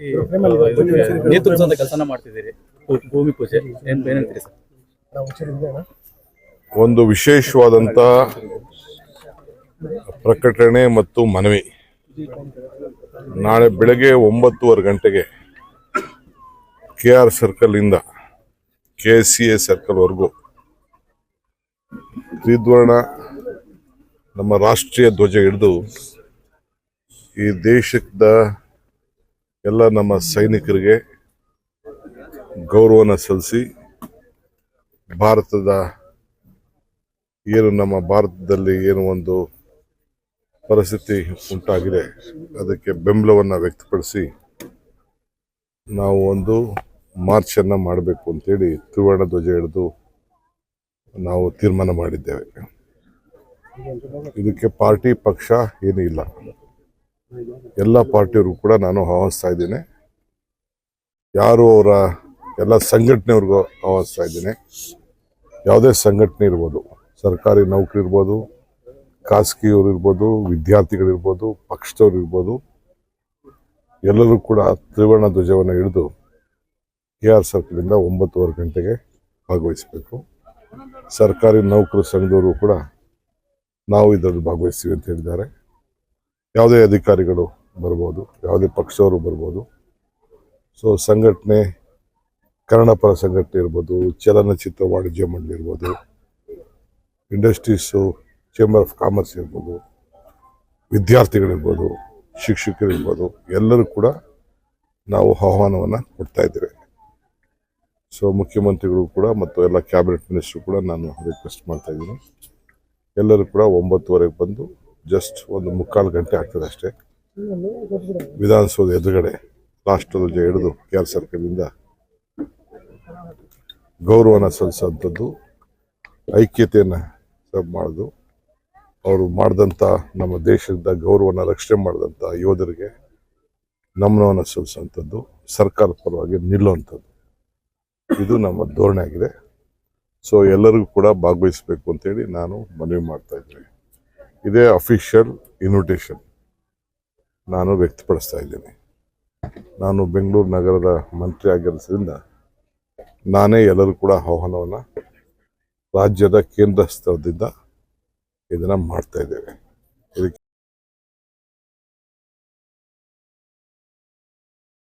ವ್ಯಕ್ತಿ ನೇತೃತ್ವದ ಕೆಲಸನ ಮಾಡ್ತಿದ್ದೀರಿ. ಭೂಮಿ ಪೂಜೆ. ಏನ್ ಏನಂತೀರಿ ಸರ್? ಒಂದು ವಿಶೇಷವಾದಂತ ಪ್ರಕಟಣೆ ಮತ್ತು ಮನವಿ. ನಾಳೆ ಬೆಳಗ್ಗೆ ಒಂಬತ್ತುವರೆ ಗಂಟೆಗೆ ಕೆ ಆರ್ ಇಂದ ಕೆ ಸಿ ಎ ಸರ್ಕಲ್ವರೆಗೂ ತ್ರಿದ್ವರ್ಣ ನಮ್ಮ ರಾಷ್ಟ್ರೀಯ ಧ್ವಜ ಹಿಡಿದು ಈ ದೇಶದ ಎಲ್ಲ ನಮ್ಮ ಸೈನಿಕರಿಗೆ ಗೌರವನ ಸಲ್ಲಿಸಿ ಭಾರತದ ಏನು ನಮ್ಮ ಭಾರತದಲ್ಲಿ ಏನು ಒಂದು ಪರಿಸ್ಥಿತಿ ಉಂಟಾಗಿದೆ, ಅದಕ್ಕೆ ಬೆಂಬಲವನ್ನು ವ್ಯಕ್ತಪಡಿಸಿ ನಾವು ಒಂದು ಮಾರ್ಚನ್ನು ಮಾಡಬೇಕು ಅಂತೇಳಿ ತ್ರಿವರ್ಣ ಧ್ವಜ ಹಿಡಿದು ನಾವು ತೀರ್ಮಾನ ಮಾಡಿದ್ದೇವೆ. ಇದಕ್ಕೆ ಪಾರ್ಟಿ ಪಕ್ಷ ಏನೂ ಇಲ್ಲ. ಎಲ್ಲ ಪಾರ್ಟಿಯವ್ರಿಗೂ ಕೂಡ ನಾನು ಆಹ್ವಾನಿಸ್ತಾ ಇದ್ದೀನಿ. ಯಾರು ಅವರ ಎಲ್ಲ ಸಂಘಟನೆಯವ್ರಿಗೂ ಆಹ್ವಾನಿಸ್ತಾ ಇದ್ದೀನಿ. ಯಾವುದೇ ಸಂಘಟನೆ ಇರ್ಬೋದು, ಸರ್ಕಾರಿ ನೌಕರಿ ಇರ್ಬೋದು, ಖಾಸಗಿಯವರು ಇರ್ಬೋದು ವಿದ್ಯಾರ್ಥಿಗಳಿರ್ಬೋದು ಪಕ್ಷದವ್ರು ಇರ್ಬೋದು, ಎಲ್ಲರೂ ಕೂಡ ತ್ರಿವರ್ಣ ಧ್ವಜವನ್ನು ಹಿಡಿದು ಕೆ ಆರ್ ಸರ್ಕಲಿಂದ ಒಂಬತ್ತುವರೆ ಗಂಟೆಗೆ ಭಾಗವಹಿಸಬೇಕು. ಸರ್ಕಾರಿ ನೌಕರ ಸಂಘದವರು ಕೂಡ ನಾವು ಇದರಲ್ಲಿ ಭಾಗವಹಿಸ್ತೀವಿ ಅಂತ ಹೇಳಿದ್ದಾರೆ. ಯಾವುದೇ ಅಧಿಕಾರಿಗಳು ಬರ್ಬೋದು, ಯಾವುದೇ ಪಕ್ಷವರು ಬರ್ಬೋದು. ಸೊ ಸಂಘಟನೆ ಕನ್ನಡಪರ ಸಂಘಟನೆ ಇರ್ಬೋದು, ಚಲನಚಿತ್ರ ವಾಣಿಜ್ಯ ಮಂಡಳಿ ಇರ್ಬೋದು, ಇಂಡಸ್ಟ್ರೀಸು ಚೇಂಬರ್ ಆಫ್ ಕಾಮರ್ಸ್ ಇರ್ಬೋದು, ವಿದ್ಯಾರ್ಥಿಗಳಿರ್ಬೋದು ಶಿಕ್ಷಕರಿರ್ಬೋದು ಎಲ್ಲರೂ ಕೂಡ ನಾವು ಆಹ್ವಾನವನ್ನು ಕೊಡ್ತಾ ಇದ್ದೇವೆ. ಸೊ ಮುಖ್ಯಮಂತ್ರಿಗಳು ಕೂಡ ಮತ್ತು ಎಲ್ಲ ಕ್ಯಾಬಿನೆಟ್ ಮಿನಿಸ್ಟ್ರು ಕೂಡ ನಾನು ರಿಕ್ವೆಸ್ಟ್ ಮಾಡ್ತಾ ಇದ್ದೀನಿ. ಎಲ್ಲರೂ ಕೂಡ ಒಂಬತ್ತುವರೆಗೆ ಬಂದು ಜಸ್ಟ್ ಒಂದು ಮುಕ್ಕಾಲು ಗಂಟೆ ಆಗ್ತದೆ ಅಷ್ಟೇ. ವಿಧಾನಸೌಧ ಎದುರುಗಡೆ ರಾಷ್ಟ್ರಧ್ವಜ ಹಿಡಿದು ಕೆ ಆರ್ ಸರ್ಕಲಿಂದ ಗೌರವನ ಸಲ್ಲಿಸುವಂಥದ್ದು ಐಕ್ಯತೆಯನ್ನು ಮಾಡೋದು. ಅವರು ಮಾಡಿದಂಥ ನಮ್ಮ ದೇಶದ ಗೌರವನ ರಕ್ಷಣೆ ಮಾಡಿದಂಥ ಯೋಧರಿಗೆ ನಮನವನ್ನು ಸಲ್ಲಿಸುವಂಥದ್ದು ಸರ್ಕಾರದ ಪರವಾಗಿ ನಿಲ್ಲುವಂಥದ್ದು. ಇದು ನಮ್ಮ ಧೋರಣೆ ಆಗಿದೆ ಸೊ ಎಲ್ಲರಿಗೂ ಕೂಡ ಭಾಗವಹಿಸಬೇಕು ಅಂತೇಳಿ ನಾನು ಮನವಿ ಮಾಡ್ತಾ ಇದ್ದೀನಿ. ಇದೇ ಅಫಿಷಿಯಲ್ ಇನ್ವಿಟೇಷನ್ ನಾನು ವ್ಯಕ್ತಪಡಿಸ್ತಾ ಇದ್ದೀನಿ. ನಾನು ಬೆಂಗಳೂರು ನಗರದ ಮಂತ್ರಿ ಆಗಿರೋದ್ರಿಂದ ನಾನೇ ಎಲ್ಲರೂ ಕೂಡ ಆಹ್ವಾನವನ್ನು ರಾಜ್ಯದ ಕೇಂದ್ರ ಸ್ಥಳದಿಂದ ಇದನ್ನು ಮಾಡ್ತಾ ಇದ್ದೇವೆ. ಇದಕ್ಕೆ